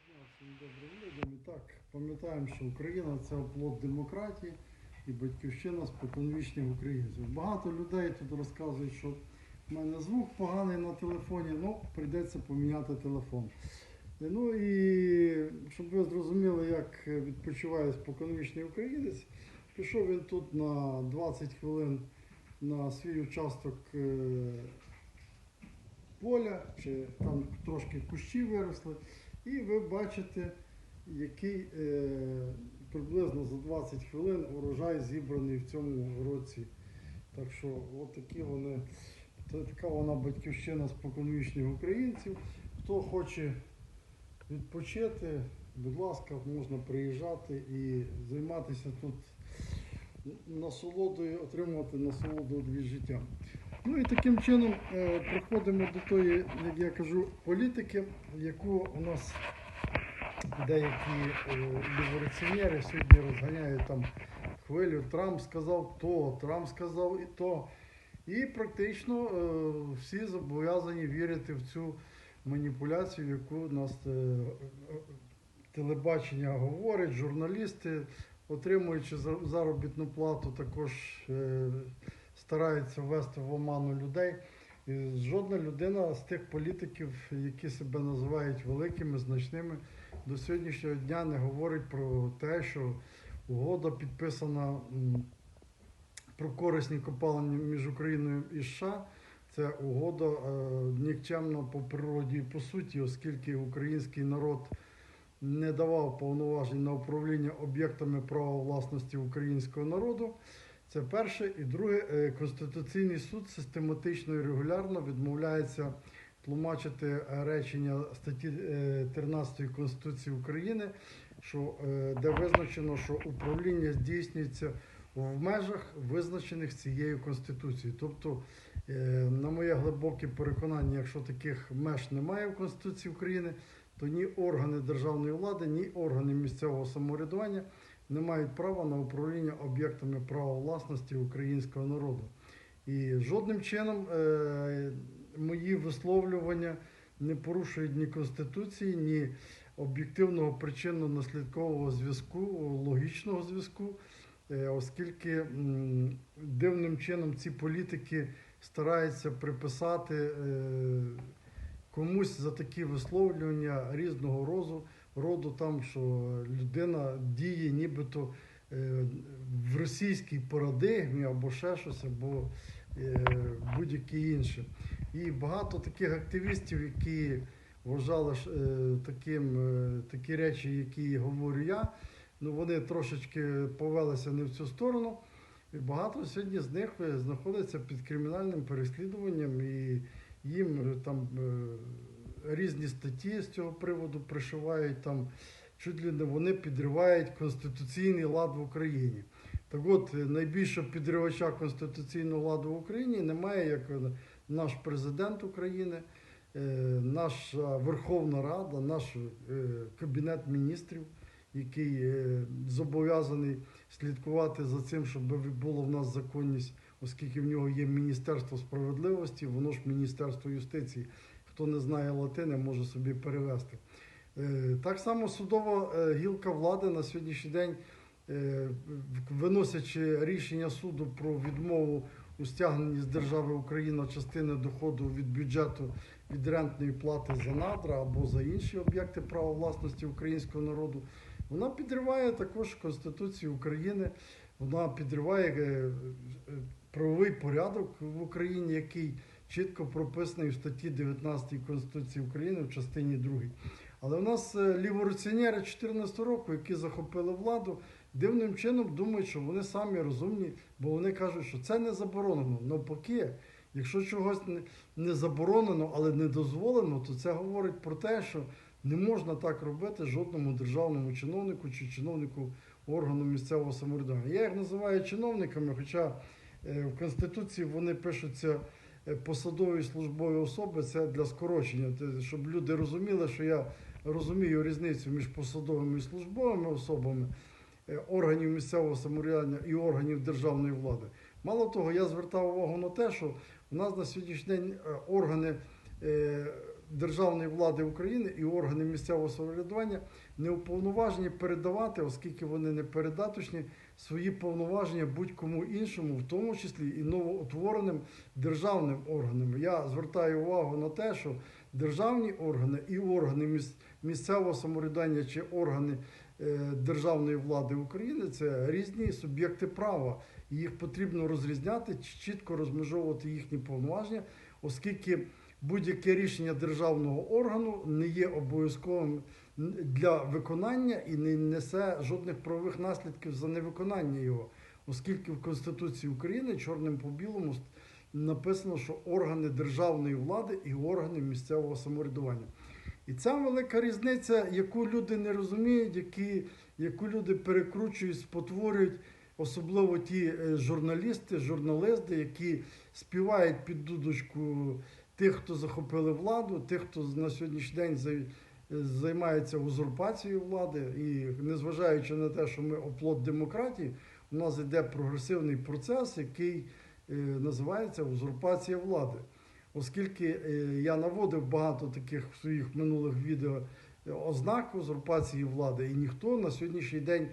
Всім людям. І так, пам'ятаємо, що Україна це оплот демократії і батьківщина споконвічних українців. Багато людей тут розказують, що в мене звук поганий на телефоні, ну прийдеться поміняти телефон. Е, Ну і щоб ви зрозуміли, як відпочиває споконвічний українець, пішов він тут на 20 хвилин на свій участок е, поля, чи там трошки кущі виросли. І ви бачите, який е, приблизно за 20 хвилин урожай зібраний в цьому році. Так що от такі вони, та- така вона батьківщина споконвічних українців. Хто хоче відпочити, будь ласка, можна приїжджати і займатися тут насолодою, отримувати насолоду від життя. Ну і таким чином е, приходимо до тої, як я кажу, політики, яку у нас деякі революціонери сьогодні розганяють там хвилю. Трамп сказав то, Трамп сказав і то. І практично е, всі зобов'язані вірити в цю маніпуляцію, яку нас е, телебачення говорить, журналісти, отримуючи заробітну плату, також стараються ввести в оману людей. І жодна людина з тих політиків, які себе називають великими, значними, до сьогоднішнього дня не говорить про те, що угода підписана про корисні копалини між Україною і США. Це угода е, нікчемна по природі і по суті, оскільки український народ не давав повноважень на управління об'єктами права власності українського народу. Це перше. І друге, е, Конституційний суд систематично і регулярно відмовляється тлумачити е, речення статті е, 13 Конституції України, що, е, де визначено, що управління здійснюється в межах, визначених цією Конституцією. Тобто, е, на моє глибоке переконання, якщо таких меж немає в Конституції України, то ні органи державної влади, ні органи місцевого самоврядування не мають права на управління об'єктами права власності українського народу. І жодним чином е, мої висловлювання не порушують ні Конституції, ні об'єктивного причинно-наслідкового зв'язку, логічного зв'язку, е, оскільки м, дивним чином ці політики стараються приписати е, комусь за такі висловлювання різного розу, роду, там, що людина діє нібито е, в російській парадигмі або ще щось, або е, будь-яке інше. І багато таких активістів, які вважали е, таким, такі речі, які говорю я, ну вони трошечки повелися не в цю сторону. І багато сьогодні з них знаходиться під кримінальним переслідуванням, і їм там різні статті з цього приводу пришивають там. Чуть ли не вони підривають конституційний лад в Україні. Так от, е, найбільшого підривача конституційного ладу в Україні немає, як е, наш президент України, е, наша Верховна Рада, наш Кабінет міністрів, який зобов'язаний слідкувати за цим, щоб була в нас законність, оскільки в нього є Міністерство справедливості, воно ж Міністерство юстиції. Хто не знає латини, може собі перевести. Е, Так само судова е, гілка влади на сьогоднішній день, е, виносячи рішення суду про відмову у стягненні з держави Україна частини доходу від бюджету від рентної плати за надра або за інші об'єкти права власності українського народу, вона підриває також Конституцію України, вона підриває правовий порядок в Україні, який чітко прописаний в статті 19 Конституції України в частині 2. Але в нас е, ліворуціонери 2014 року, які захопили владу, дивним чином думають, що вони самі розумні, бо вони кажуть, що це не заборонено. Навпаки, якщо чогось не- не заборонено, але не дозволено, то це говорить про те, що не можна так робити жодному державному чиновнику чи чиновнику органу місцевого самоврядування. Я їх називаю чиновниками, хоча е, в Конституції вони пишуться посадові службові особи, це для скорочення, щоб люди розуміли, що я розумію різницю між посадовими і службовими особами е, органів місцевого самоврядування і органів державної влади. Мало того, я звертав увагу на те, що у нас на сьогоднішній день е, органи е, державної влади України і органи місцевого самоврядування не уповноважені передавати, оскільки вони не передаточні, свої повноваження будь-кому іншому, в тому числі і новоутвореним державним органам. Я звертаю увагу на те, що державні органи і органи міс- місцевого самоврядування чи органи е, державної влади України це різні суб'єкти права. Їх потрібно розрізняти, чітко розмежовувати їхні повноваження, оскільки будь-яке рішення державного органу не є обов'язковим для виконання і не несе жодних правових наслідків за невиконання його, оскільки в Конституції України чорним по білому написано, що органи державної влади і органи місцевого самоврядування. І ця велика різниця, яку люди не розуміють, які, яку люди перекручують, спотворюють, особливо ті е, журналісти, журналісти, які співають під дудочку тих, хто захопили владу, тих, хто на сьогоднішній день займається узурпацією влади. І незважаючи на те, що ми оплот демократії, у нас йде прогресивний процес, який е, називається узурпація влади. Оскільки е, я наводив багато таких в своїх минулих відео е, ознак узурпації влади, і ніхто на сьогоднішній день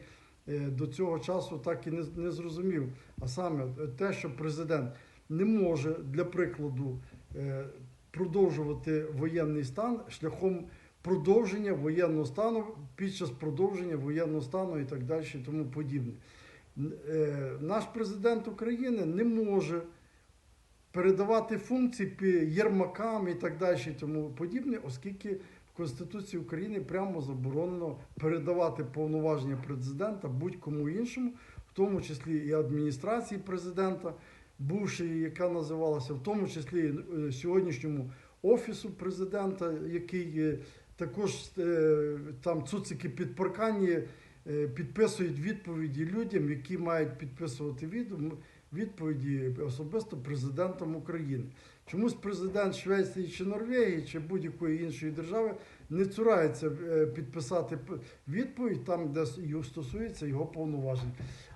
до цього часу так і не, зрозумів. А саме те, що президент не може, для прикладу, е, продовжувати воєнний стан шляхом продовження воєнного стану під час продовження воєнного стану і так далі, і тому подібне. Е, Наш президент України не може передавати функції єрмакам і так далі, і тому подібне, оскільки в Конституції України прямо заборонено передавати повноваження президента будь-кому іншому, в тому числі і адміністрації президента, бувшої, яка називалася, в тому числі е, сьогоднішньому офісу президента, який е, також е, там цуцики під паркані е, підписують відповіді людям, які мають підписувати відповіді особисто президентом України. Чомусь президент Швеції чи Норвегії чи будь-якої іншої держави не цурається підписати відповідь там, де стосується його повноважень.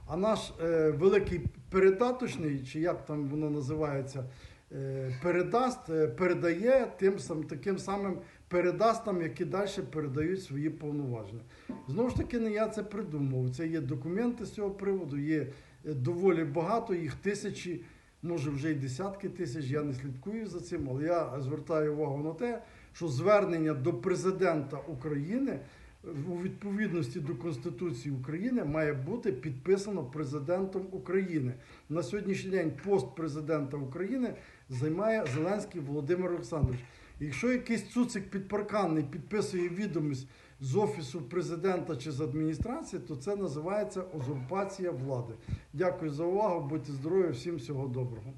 А наш е, великий передаточний, чи як там воно називається, е, передасть, е, передає тим сам, таким самим передастам, які далі передають свої повноваження. Знову ж таки, не я це придумав. Це є документи з цього приводу, є е, доволі багато, їх тисячі, може вже й десятки тисяч. Я не слідкую за цим, але я звертаю увагу на те, що звернення до президента України у відповідності до Конституції України має бути підписано президентом України. На сьогоднішній день пост президента України займає Зеленський Володимир Олександрович. Якщо якийсь цуцик підпарканний підписує відомість з офісу президента чи з адміністрації, то це називається узурпація влади. Дякую за увагу. Будьте здорові, всім всього доброго.